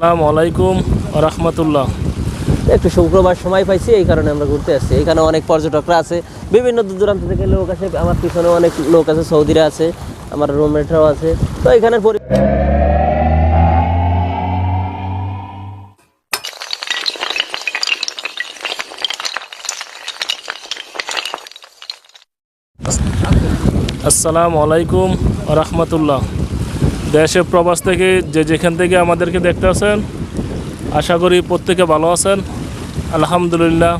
আসসালামু আলাইকুম রহমতুল্লাহ। একটু শুক্রবার সময় পাইছি এই কারণে আমরা ঘুরতে আসছি। এখানে অনেক পর্যটকরা আছে বিভিন্ন দূর দূরান্ত থেকে লোক আছে আমার পিছনে অনেক লোক আছে সৌদিরা আছে আমার রুমমেটরাও আছে। তো এখানে আসসালামু আলাইকুম রহমতুল্লাহ। দেশে প্রবাস থেকে যে যেখান থেকে আমাদেরকে দেখতে আছেন আশা করি প্রত্যেকে ভালো আছেন। আলহামদুলিল্লাহ,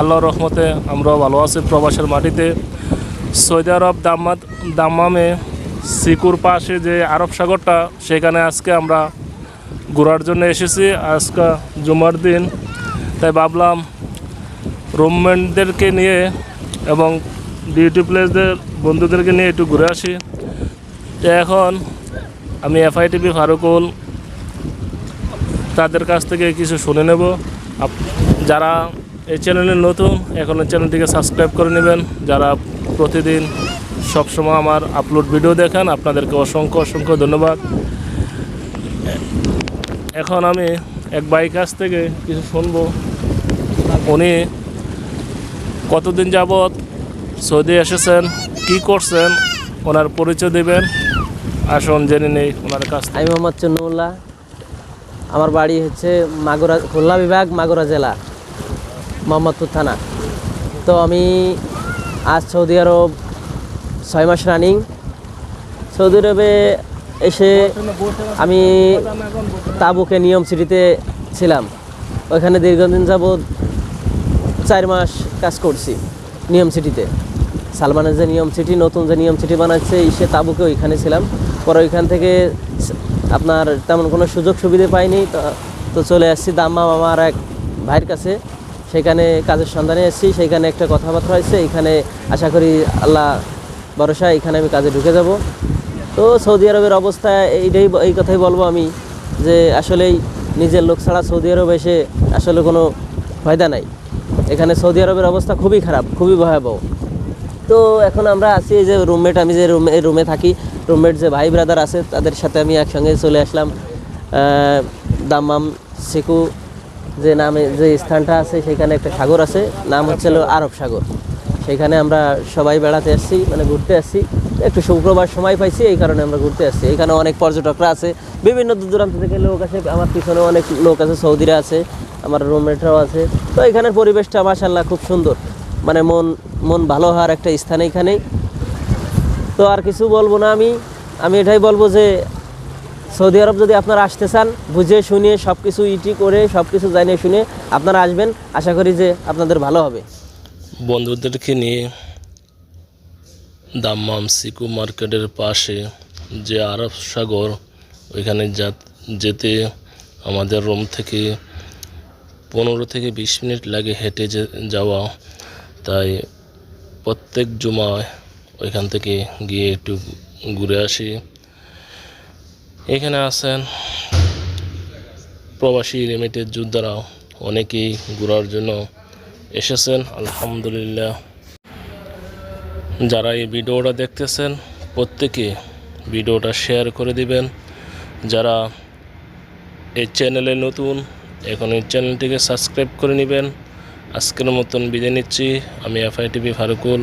আল্লাহর রহমতে আমরাও ভালো আছি প্রবাসের মাটিতে। সৌদি আরব দাম্মাত দাম্মামে সিকুর পাশে যে আরব সাগরটা, সেখানে আজকে আমরা ঘোরার জন্য এসেছি। আজকে জুমার দিন, তাই ভাবলাম রুমমেটদেরকে নিয়ে এবং ডিউটি প্লেসদের বন্ধুদেরকে নিয়ে একটু ঘুরে আসি। এখন আমি এফআই টিভি, ফারুকুল, তাদের কাছ থেকে কিছু শুনে নেব। যারা এই চ্যানেলে নতুন, এখন এই চ্যানেলটিকে সাবস্ক্রাইব করে নেবেন। যারা প্রতিদিন সবসময় আমার আপলোড ভিডিও দেখেন, আপনাদেরকে অসংখ্য অসংখ্য ধন্যবাদ। এখন আমি এক ভাই কাছ থেকে কিছু শুনব। উনি কতদিন যাবৎ সৌদি এসেছেন, কি করছেন, ওনার পরিচয় দেবেন। আসুন, জেনে নেই ওনার কাছ আমি মোহাম্মদ চন্নুল্লাহ আমার বাড়ি হচ্ছে মাগুরা, খুলনা বিভাগ, মাগুরা জেলা, মোহাম্মদপুর থানা। তো আমি আজ সৌদি আরব ছয় মাস রানিং। সৌদি আরবে এসে আমি তাবুকে নিয়ম সিটিতে ছিলাম। ওইখানে দীর্ঘদিন যাবৎ চার মাস কাজ করছি নিয়ম সিটিতে। সালমানের যে নিয়ম সিটি, নতুন যে নিয়ম সিটি বানাচ্ছে, সে তাবুকে ওইখানে ছিলাম। পরে ওইখান থেকে আপনার তেমন কোনো সুযোগ সুবিধা পাইনি, তো চলে আসছি দাম্মা আমার এক ভাইয়ের কাছে। সেখানে কাজের সন্ধানে এসেছি, সেখানে একটা কথাবার্তা হয়েছে, এখানে আশা করি আল্লাহ ভরসা এখানে আমি কাজে ঢুকে যাব। তো সৌদি আরবের অবস্থা এইটাই এই কথাই বলব আমি, যে আসলেই নিজের লোক ছাড়া সৌদি আরব এসে আসলে কোনো ফায়দা নাই। এখানে সৌদি আরবের অবস্থা খুবই খারাপ, খুবই ভয়াবহ। তো এখন আমরা আছি এই যে রুমমেট আমি যে রুমে রুমে থাকি রুমমেট যে ভাই ব্রাদার আছে, তাদের সাথে আমি একসঙ্গে চলে আসলাম। দাম্মাম সিকু যে নামে যে স্থানটা আছে, সেখানে একটা সাগর আছে, নাম হচ্ছে আরব সাগর। সেখানে আমরা সবাই বেড়াতে আসছি মানে ঘুরতে আসছি। একটু শুক্রবার সময় পাইছি, এই কারণে আমরা ঘুরতে আসছি। এখানে অনেক পর্যটকরা আছে, বিভিন্ন দূর দূরান্ত থেকে লোক আছে আমার পিছনে অনেক লোক আছে, সৌদিরা আছে, আমার রুমমেটরাও আছে। তো এখানের পরিবেশটা মাসাল্লাহ খুব সুন্দর। মানে মন মন ভালো হওয়ার একটা স্থান এইখানেই তো আর কিছু বলব না আমি। আমি এটাই বলব যে, সৌদি আরব যদি আপনারা আসতে চান, বুঝে শুনিয়ে সব কিছু ইটি করে সব কিছু জানিয়ে শুনে আপনারা আসবেন। আশা করি যে আপনাদের ভালো হবে। বন্ধুদেরকে নিয়ে দাম্মাম সিকু মার্কেটের পাশে যে আরব সাগর, ওইখানে যেতে আমাদের রুম থেকে পনেরো থেকে বিশ মিনিট লাগে হেঁটে যাওয়া। তাই প্রত্যেক জুমায় ওইখান থেকে গিয়ে একটু ঘুরে আসি। এখানে আছেন প্রবাসী রেমিটের যোদ্ধারা অনেকেই ঘোরার জন্য এসেছেন, আলহামদুলিল্লাহ। যারা এই ভিডিওটা দেখতেছেন, প্রত্যেকে ভিডিওটা শেয়ার করে দিবেন। যারা এই চ্যানেলে নতুন, এখন এই চ্যানেলটিকে সাবস্ক্রাইব করে নেবেন। আজকের মতন বিদায় নিচ্ছি। আমি এফআই টিভি ফারুকুল।